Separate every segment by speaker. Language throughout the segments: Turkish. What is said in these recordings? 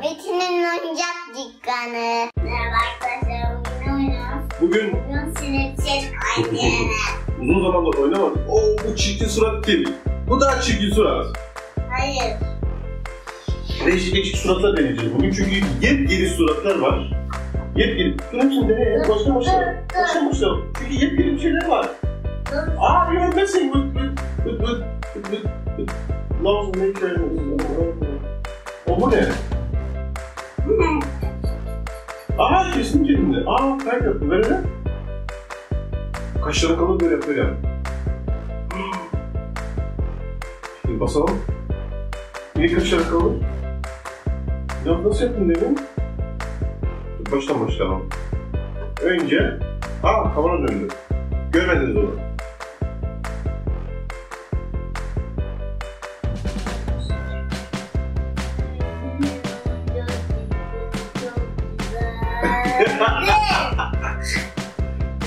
Speaker 1: Metin'in oyuncak dükkanı. Merhaba arkadaşlar. Bugün oynuyoruz.
Speaker 2: Bugün
Speaker 1: Bugün sinirsiz anne.
Speaker 2: uzun zamandır oynamadık. Oo bu çirkin surat değil. Bu daha çirkin surat.
Speaker 1: Hayır.
Speaker 2: Değişik değişik suratlar deneyeceğiz bugün çünkü yepyeni suratlar var. Yepyeni. Hepsini dene ya. Başla başla. Başla başla. Çünkü yepyeni şeyler var. Aa you're messing with with with with with with with of nature. O bu ne? Aa kesin kendini. Aa kalp yaptı. Ver hele. Kaşları kalın böyle yap böyle yap. Şimdi basalım. Yine kaşları kalın. Ya nasıl yaptın demin? Baştan başlayalım. Önce... Aa kamera döndü. Görmediniz onu.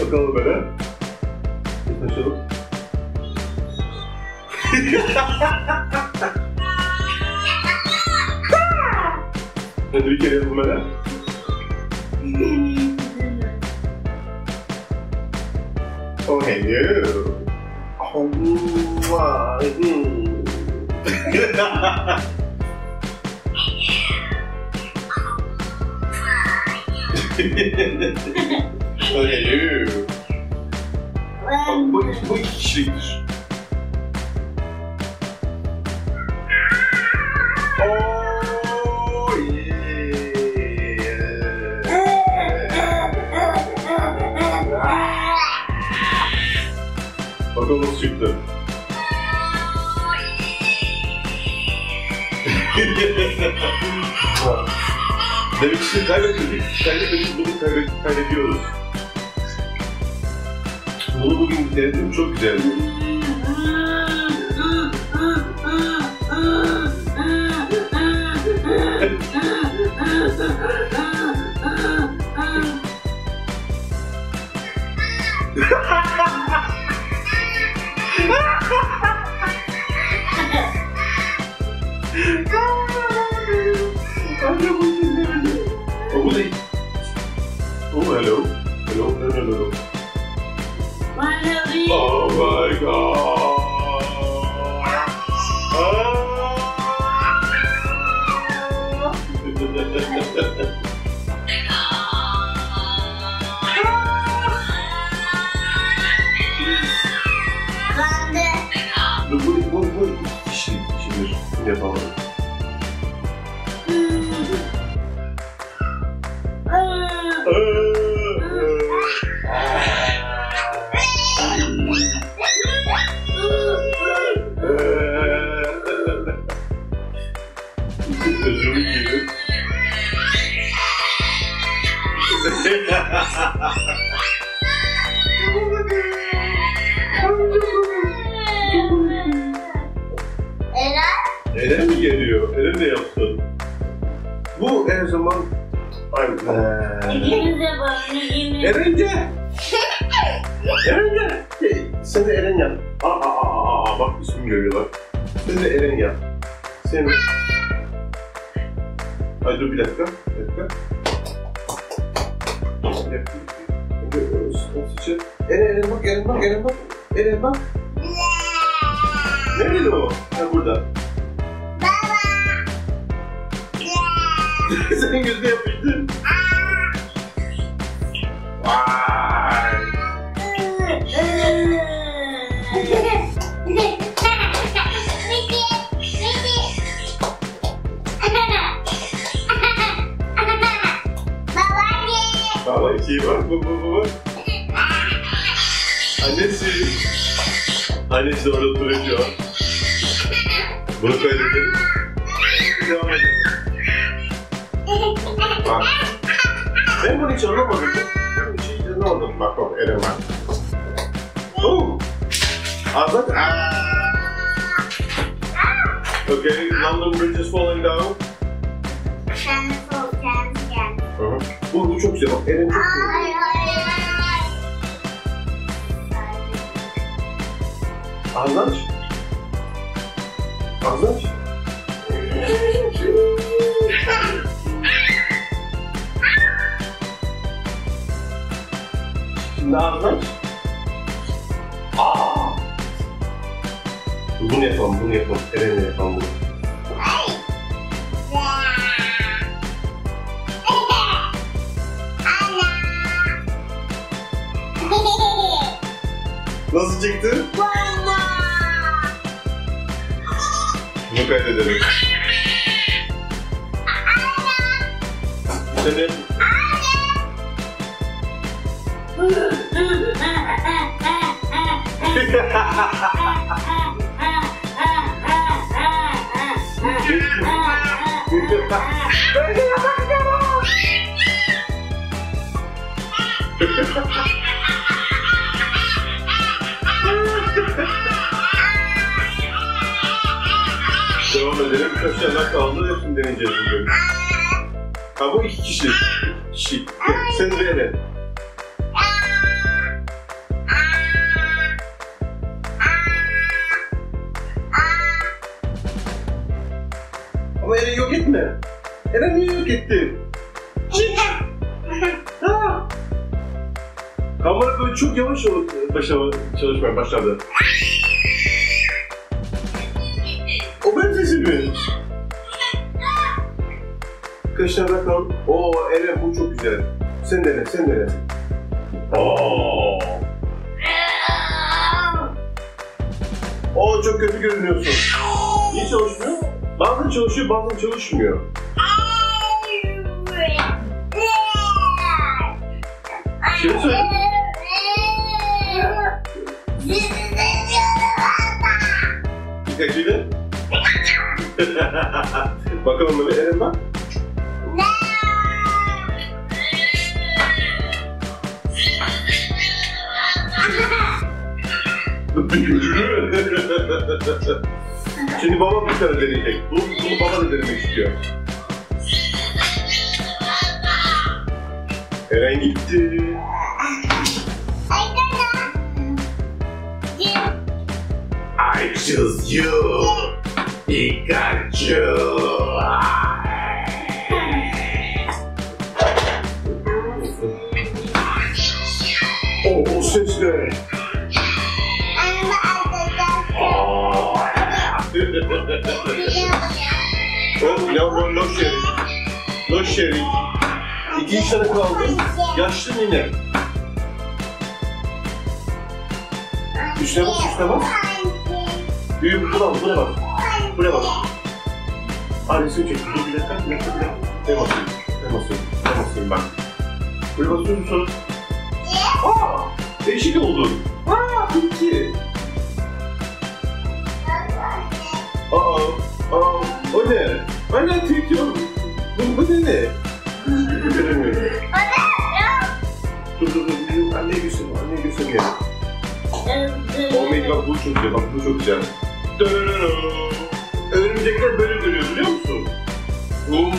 Speaker 2: Bakalım böyle. Yaklaşalım. Hadi bir kere yapalım böyle. Oh hey you. Oh my. oh hey you. Bak, bu, bu iki Demek ki kaybetmedik. Kaybetmedik, bunu kaybet, kaybediyoruz. Bunu bugün denedim, çok güzeldi. Oh, hello. Hello, no, no, no, no. Oh my god.
Speaker 1: Oh. Ну,
Speaker 2: будет, будет, будет. Ищи, ищи, держи. Я помогу. Hey!
Speaker 1: Eren.
Speaker 2: Eren mi geliyor? Eren ne yaptı? Bu her zaman... Ay, eee...
Speaker 1: İkiniz de bana yemin.
Speaker 2: Eren gel! Eren gel! Hey, Sen de Eren yap. Aa, aa, aa, aa, bak ismini görüyorlar. Sen de Eren yap. Sen... Ay dur bir dakika. Bir dakika. Eren, Eren bak, Eren bak, Eren bak. Eren bak. Nerede o? Ha burada. Senin gözüne yapıştı. Vay. Baba iki bak bak bak bak. Annesi. Annesi orada duruyor. Bunu kaydedelim. Bak. Ben bunu hiç anlamadım. Ben şeyi anlamadım. Bak bak Eren bak. Oh. Azat. Okay, London Bridge is falling down.
Speaker 1: Sen
Speaker 2: hı. Bu Bu, çok güzel. Bak Eren çok güzel.
Speaker 1: Hayır, hayır, hayır.
Speaker 2: Ağzını aç. Ağzını aç. Şimdi ağzını aç. Aa! Bunu yapalım, bunu yapalım. Eren'le yapalım bunu. Nasıl çıktı? Bunu kaydedelim. Sen Devam edelim. Tane daha kaldı. Hepsini deneyeceğiz bugün. Ha bu iki kişi. İki kişi. Sen ve Eren. Ama Eren yok etme. Eren niye yok etti? Ha! Kamera böyle çok yavaş ol- başa çalışmaya başladı. O benim sesim mi? Daha kaldı? Oo Eren bu çok güzel. Sen dene, sen dene. Oo. Oo çok kötü görünüyorsun. Niye çalışmıyor? Bazen çalışıyor, bazen çalışmıyor. Şey söyle. Pikachu'yla. Bakalım böyle Eren bak. Şimdi baba bir tane deneyecek. Bunu, bunu baba da denemek istiyor. Eren gitti. I choose you, Pikachu. No, no, no sharing. No sharing. İki tane kaldı. Yaşlı nine. Üstüne bak, üstüne bak. Büyük buna bak, buna bak. Buraya bak. Ailesini çek. Bir dakika, bir dakika, bir dakika. Ne basayım? Ne basayım? Ne basayım bak. Buraya basıyorsun sonra. Aa! Değişik oldu. Aa! Bitti. Aa! Aa! O ne? Anne tek yok. Bu, bu ne ne? Göremiyorum. Dur dur dur. Anne göstereyim, anne göstereyim. Oh my god bu çok güzel, bak bu çok güzel. Dönönönö. Örümcekler böyle dönüyor biliyor musun? Oo.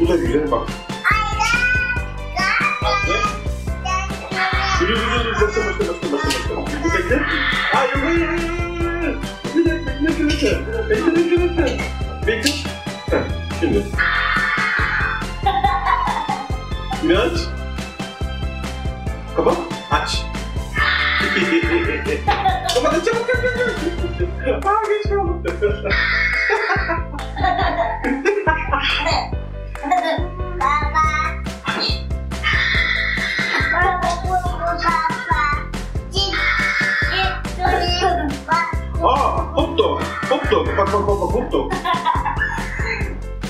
Speaker 2: Bu da güzel bak. Dur dur dur. Başla başla başla başla. Bir bekle. Hayır hayır hayır. Bir dakika bekle bekle. Bekle. Heh, şimdi. Yine aç. Kapat. Aç. Kapat aç çabuk çabuk çabuk. Aa geç kaldım. Aa hot dog. Hot dog. Bak bak bak bak hot dog.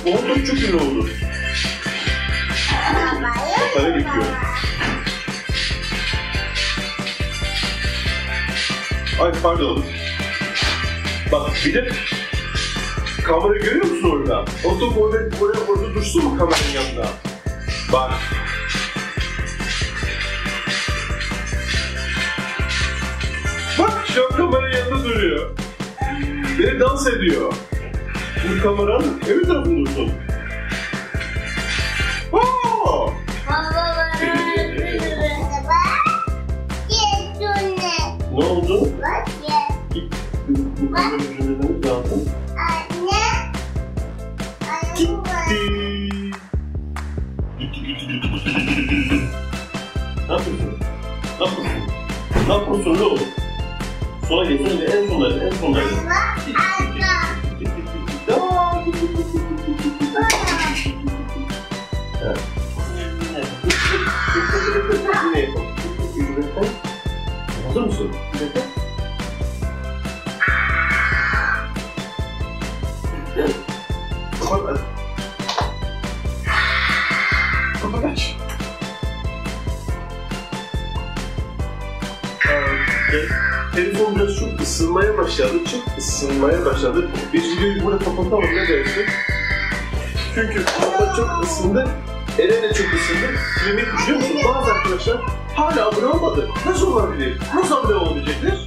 Speaker 2: O hot dog çok ünlü oldu. Sana geçiyor. Ay pardon. Bak bir de kamera görüyor musun orada? O top orada, orada, orada dursun mu kameranın yanında? Ve dans ediyor. Bu kameranın öbür tarafındasın. Oo! Ne oldu? Bak ya. Bak. Anne. Gitti. Gitti gitti gitti gitti gitti. Ne yapıyorsun? Ne yapıyorsun? Ne yapıyorsun oğlum? Sola geçsene en sonları en sonları. Ee, Telefon biraz çok ısınmaya başladı. Çok ısınmaya başladı. Biz videoyu burada kapatamam ne dersin? Çünkü hava çok ısındı. Eren de çok ısındı. Şimdi biliyor musun bazı arkadaşlar hala abone olmadı. Nasıl olabilir? Nasıl abone olabilecekler?